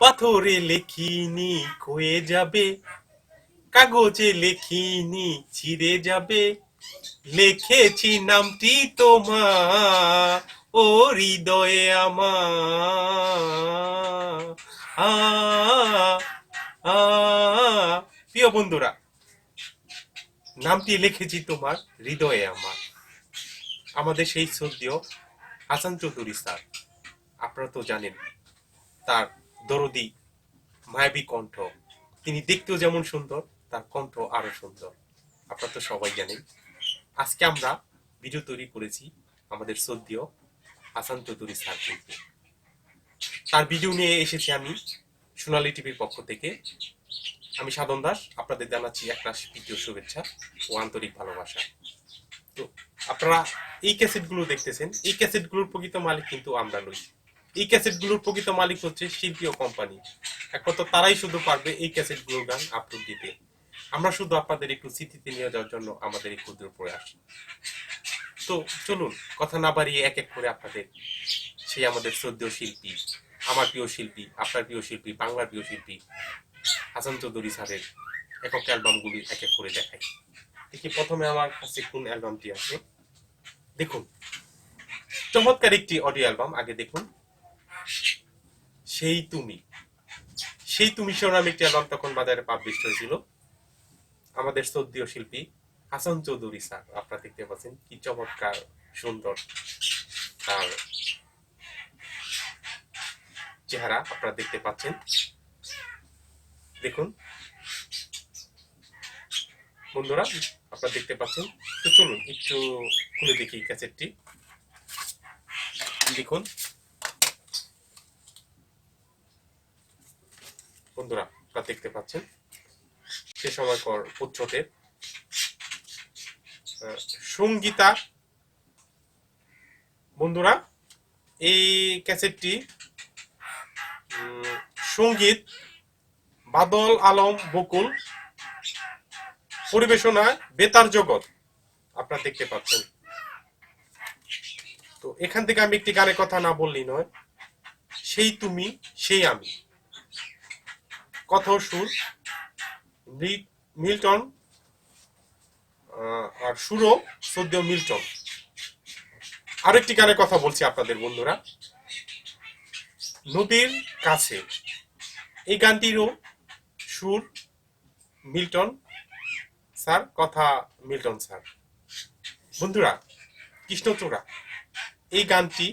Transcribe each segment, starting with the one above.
পাথরে লেখিনি ক্ষয়ে যাবে কাগজে লেখিনি ছিঁড়ে যাবে লিখেছি নামটি তোমার ও হৃদয়ে আমার প্রিয় বন্ধুরা নামটি লিখেছি তোমার হৃদয়ে আমার। আমাদের সেই শ্রদ্ধেয় হাসান চৌধুরী স্যার, আপনারা তো জানেন, তার দরদি মায়াবী কণ্ঠ, তিনি দেখতেও যেমন সুন্দর, তার কণ্ঠ আরও সুন্দর। আপনারা তো সবাই জানেন, আজকে আমরা ভিডিও তৈরি করেছি আমাদের শ্রদ্ধেয় হাসান চৌধুরী স্যার তার ভিডিও নিয়ে এসেছি আমি সোনালী টিভির পক্ষ থেকে। আমি সাধন দাস, আপনাদের জানাচ্ছি একটা ভিডিও শুভেচ্ছা ও আন্তরিক ভালোবাসা। তো আপনারা এই ক্যাসেটগুলো দেখতেছেন, এই ক্যাসেটগুলোর প্রকৃত মালিক কিন্তু আমরা নই। এই ক্যাসেটগুলোর প্রকৃত মালিক হচ্ছে শিল্পী ও কোম্পানি। একমাত্র তারাই শুধু পারবে এই ক্যাসেটগুলোর গান আপলোড দিতে। আমরা শুধু আপনাদের একটু স্মৃতিতে নিয়ে যাওয়ার জন্য আমাদের এই ক্ষুদ্র প্রয়াস। তো চলুন, কথা না বাড়িয়ে এক এক করে আপনাদের সেই আমাদের শ্রদ্ধেয় শিল্পী, আমার প্রিয় শিল্পী, আপনার প্রিয় শিল্পী, বাংলার প্রিয় শিল্পী হাসান চৌধুরী স্যারের একক অ্যালবামগুলি এক এক করে দেখাই। দেখি প্রথমে আমার কাছে কোন অ্যালবামটি আছে। দেখুন, চমৎকার একটি অডিও অ্যালবাম, আগে দেখুন। সেই তুমি। সেই তুমি শিরোনামে একটি অ্যালবাম তখন বাজারে পাবলিশ হয়েছিল। আমাদের শ্রদ্ধীয় শিল্পী হাসান চৌধুরী স্যার, আপনারা দেখতে পাচ্ছেন কি চমৎকার, সুন্দর তার চেহারা, আপনারা দেখতে পাচ্ছেন। দেখুন। বন্ধুরা আপনারা দেখতে পাচ্ছেন। তো চলুন একটু খুলে দেখি ক্যাসেটটি। দেখুন বন্ধুরা আপনারা দেখতে পাচ্ছেন। সে সময়কর পুত্রদের আহ, সঙ্গীতা। বন্ধুরা এই ক্যাসেটটি সংগীত বাদল আলম বকুল। পরিবেশনায় বেতার জগৎ। আপনারা দেখতে পাচ্ছেন। তো এখান থেকে আমি একটি গানের কথা না বললেই নয়। সেই তুমি, সেই আমি। কথা সুর। মিল্টন আর সুরও সদ্য মিল্টন। আরেকটি গানের কথা বলছি আপনাদের বন্ধুরা। নদীর কাছে। এই গানটিরও সুর, মিল্টন। স্যার, কথা মিল্টন, স্যার। বন্ধুরা, কৃষ্ণচূড়া, এই গানটি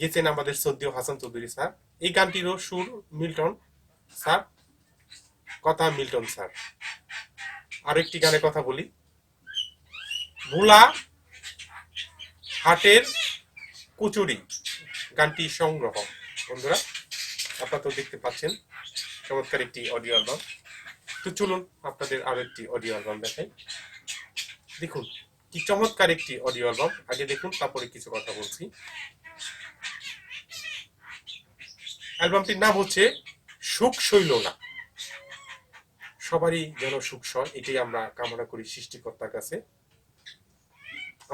গেছেন আমাদের সদ্য হাসান চৌধুরী স্যার। এই গানটিরও সুর মিল্টন, স্যার। কথা মিল্টন, স্যার। আরও একটি গানের কথা বলি। ভোলা হাটের কুচুরি, গানটি সংগ্রহ। বন্ধুরা, আপনারা তো দেখতে পাচ্ছেন। চমৎকার একটি অডিও অ্যালবাম তো চলুন আপনাদের আরও একটি অডিও অ্যালবাম দেখাই। দেখুন, কি চমৎকার একটি অডিও অ্যালবাম আগে দেখুন, তারপরে কিছু কথা বলছি। অ্যালবামটির নাম হচ্ছে সুখ শৈল না। সবারই যেন সুখ সয়, এটাই আমরা কামনা করি সৃষ্টিকর্তার কাছে।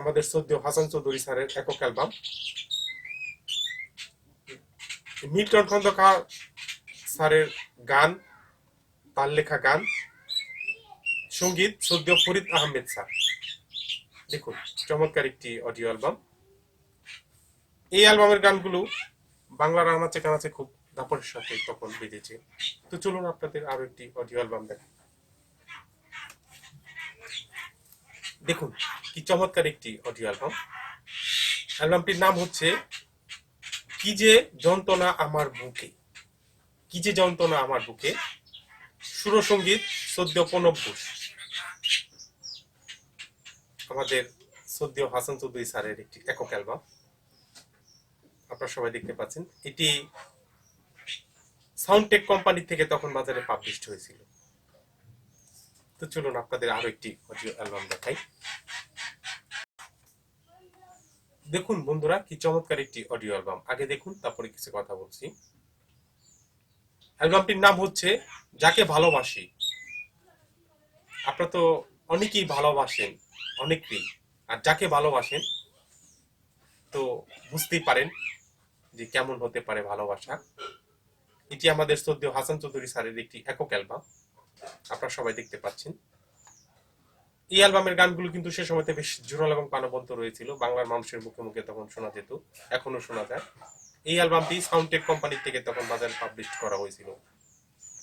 আমাদের সদ্য হাসান চৌধুরী স্যারের একক অ্যালবাম। মিল্টন খন্দকার স্যারের গান, তার লেখা গান। সংগীত সদ্য ফরিদ আহমেদ স্যার। দেখুন, চমৎকার একটি অডিও অ্যালবাম এই অ্যালবামের গানগুলো বাংলার আনাচে কানাচে খুব দাপটের সাথে তখন বেজেছে তো চলুন আপনাদের আরও একটি অডিও অ্যালবাম দেখা দেখুন, কি চমৎকার একটি অডিও অ্যালবাম অ্যালবামটির নাম হচ্ছে, কি যে যন্ত্রণা আমার বুকে। কি যে যন্ত্রণা আমার বুকে। সুরসঙ্গীত সদ্য প্রণব আমাদের সদ্য হাসান চৌধুরী স্যারের একটি একক অ্যালবাম। আপনারা সবাই দেখতে পাচ্ছেন। এটি সাউন্ডটেক কোম্পানি থেকে তখন বাজারে পাবলিশড হয়েছিল। তো চলুন আপনাদের আরও একটি অডিও অ্যালবাম দেখাই। দেখুন বন্ধুরা, কি চমৎকার একটি অডিও অ্যালবাম। আগে দেখুন, তারপরে কিছু কথা বলছি। অ্যালবামটির নাম হচ্ছে যাকে ভালোবাসি। আপনারা তো অনেকেই ভালোবাসেন, অনেকেই। আর যাকে ভালোবাসেন, তো বুঝতেই পারেন যে কেমন হতে পারে ভালোবাসা। এটি আমাদের শ্রদ্ধেয় হাসান চৌধুরী স্যারের একটি একক অ্যালবাম। আপনারা সবাই দেখতে পাচ্ছেন। এই অ্যালবামের গানগুলো কিন্তু সে সময়তে বেশ জোরাল এবং প্রাণবন্ত রয়েছিল। বাংলার মানুষের মুখে মুখে তখন শোনা যেত, এখনও শোনা যায়। এই অ্যালবামটি সাউন্ডটেক কোম্পানি থেকে তখন বাজারে পাবলিশ করা হয়েছিল।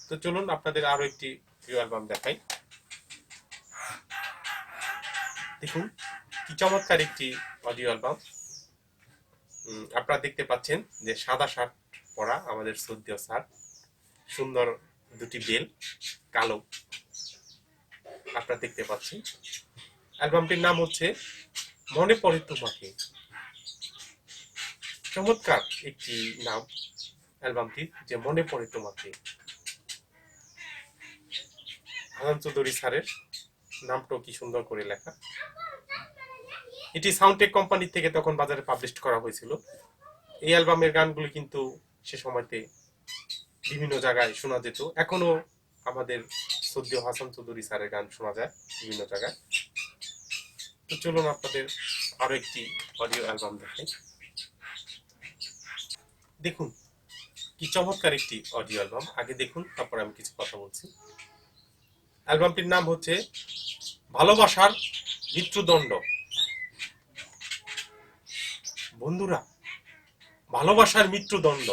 তো চলুন আপনাদের আরও একটি প্রিয় অ্যালবাম দেখাই। দেখুন, কি চমৎকার একটি অডিও অ্যালবাম আপনারা দেখতে পাচ্ছেন যে সাদা শার্ট পরা আমাদের শ্রদ্ধেয় স্যার, সুন্দর দুটি বেল, কালো। আপনারা দেখতে পাচ্ছেন। অ্যালবামটির নাম হচ্ছে মনে পড়ে তোমাকে। চমৎকার একটি নাম, অ্যালবামটি যে মনে পড়ে তোমাকে। হাসান চৌধুরী স্যারের নামটাও কি সুন্দর করে লেখা। এটি সাউন্ডটেক কোম্পানি থেকে তখন বাজারে পাবলিশ করা হয়েছিল। এই অ্যালবামের গানগুলো কিন্তু সে সময়তে বিভিন্ন জায়গায় শোনা যেত। এখনও আমাদের সদ্য হাসান চৌধুরী স্যারের গান শোনা যায় বিভিন্ন জায়গায়। তো চলুন আপনাদের আরও একটি অডিও অ্যালবাম দেখাই। দেখুন, কি চমৎকার একটি অডিও অ্যালবাম আগে দেখুন, তারপর আমি কিছু কথা বলছি। অ্যালবামটির নাম হচ্ছে ভালোবাসার মৃত্যুদণ্ড। বন্ধুরা, ভালোবাসার মৃত্যুদণ্ড।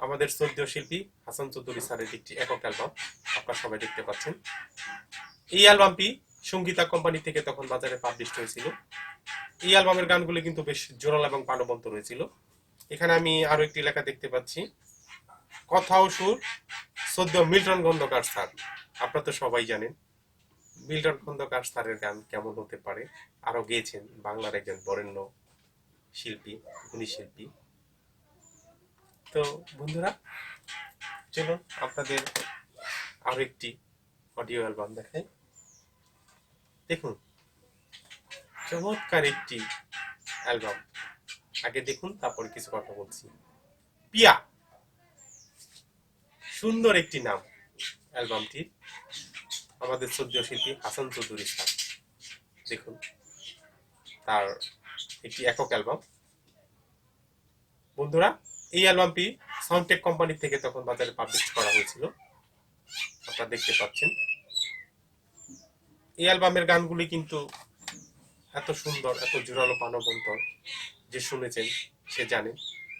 আমাদের শ্রদ্ধেয় শিল্পী হাসান চৌধুরী স্যারের একটি একক অ্যালবাম, আপনারা সবাই দেখতে পাচ্ছেন। এই অ্যালবামটি সঙ্গীতা কোম্পানি থেকে তখন বাজারে পাবলিশ হয়েছিল। এই অ্যালবামের গানগুলো কিন্তু বেশ জোরাল এবং প্রাণবন্ত রয়েছিল। এখানে আমি আরও একটি লেখা দেখতে পাচ্ছি। কথা সুর সদ্য মিল্টন খন্দকার স্যার। আপনারা তো সবাই জানেন, মিল্টন খন্দকার স্যারের গান কেমন হতে পারে? আরও গেয়েছেন বাংলার একজন বরেণ্য শিল্পী গুণী শিল্পী। তো বন্ধুরা, চলুন আপনাদের আরও একটি অডিও অ্যালবাম দেখাই। দেখুন, চমৎকার একটি অ্যালবাম। আগে দেখুন, তারপর কিছু কথা বলছি। পিয়া, সুন্দর একটি নাম অ্যালবামটির। আমাদের শ্রদ্ধ শিল্পী হাসান চৌধুরী স্যার, দেখুন, তার একটি একক অ্যালবাম। বন্ধুরা, এই অ্যালবামটি সাউন্ডটেক কোম্পানি থেকে তখন বাজারে পাবলিশ করা হয়েছিল। আপনারা দেখতে পাচ্ছেন। এই অ্যালবামের গানগুলি কিন্তু এত সুন্দর, এত জোরালো প্রাণবন্ত যে শুনেছেন, সে জানে।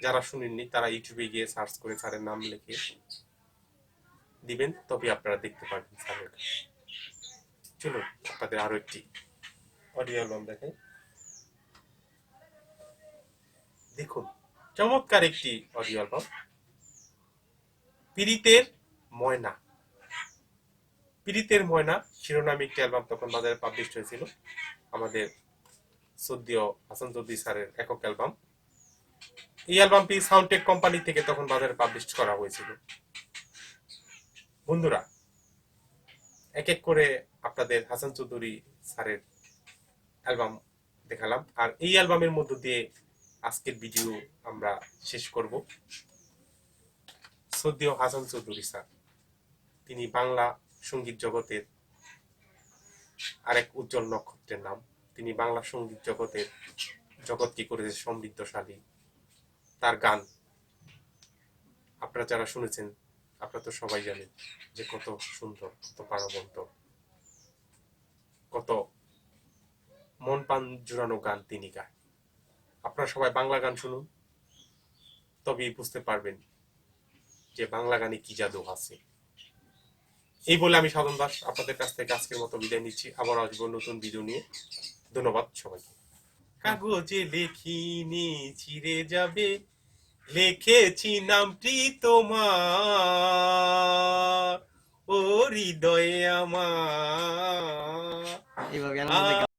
যারা শুনেননি, তারা ইউটিউবে গিয়ে সার্চ করে স্যারের নাম লিখে দিবেন তবে আপনারা দেখতে পারবেন স্যারের। চলুন, আপনাদের আরও একটি অডিও অ্যালবাম দেখাই। দেখুন, চমৎকার একটি অডিও অ্যালবাম পীড়িতের ময়না। পীড়িতের ময়না শিরোনামে একটি অ্যালবাম তখন বাজারে পাবলিশ হয়েছিল। আমাদের সদ্যীয় হাসান চৌধুরী স্যারের একক অ্যালবাম। এই অ্যালবামটি সাউন্ডটেক কোম্পানি থেকে তখন বাজারে পাবলিশ করা হয়েছিল। বন্ধুরা, এক এক করে আপনাদের হাসান চৌধুরী স্যারের অ্যালবাম দেখালাম। আর এই অ্যালবামের মধ্য দিয়ে আজকের ভিডিও আমরা শেষ করব। সদ্যীয় হাসান চৌধুরী স্যার, তিনি বাংলা সংগীত জগতের আরেক উজ্জ্বল নক্ষত্রের নাম। তিনি বাংলা সংগীত জগতের জগৎকে করেছে সমৃদ্ধশালী। তার গান। আপনারা যারা শুনেছেন, আপনারা তো সবাই জানেন যে কত সুন্দর, কত প্রাণবন্ত কত মন প্রাণ জুড়ানো গান তিনি গায়। আপনারা সবাই বাংলা গান শুনুন, তবেই বুঝতে পারবেন যে বাংলা গানে কি জাদু আছে। এই বলে আমি সাধন দাস, আপনাদের কাছ থেকে আজকের মতো বিদায় নিচ্ছি। আবার আসব নতুন ভিডিও নিয়ে। ধন্যবাদ সবাইকে। কাগজে লেখিনি চিরে যাবে। লেখেছি নামটি তোমার। ও হৃদয়ে আমার।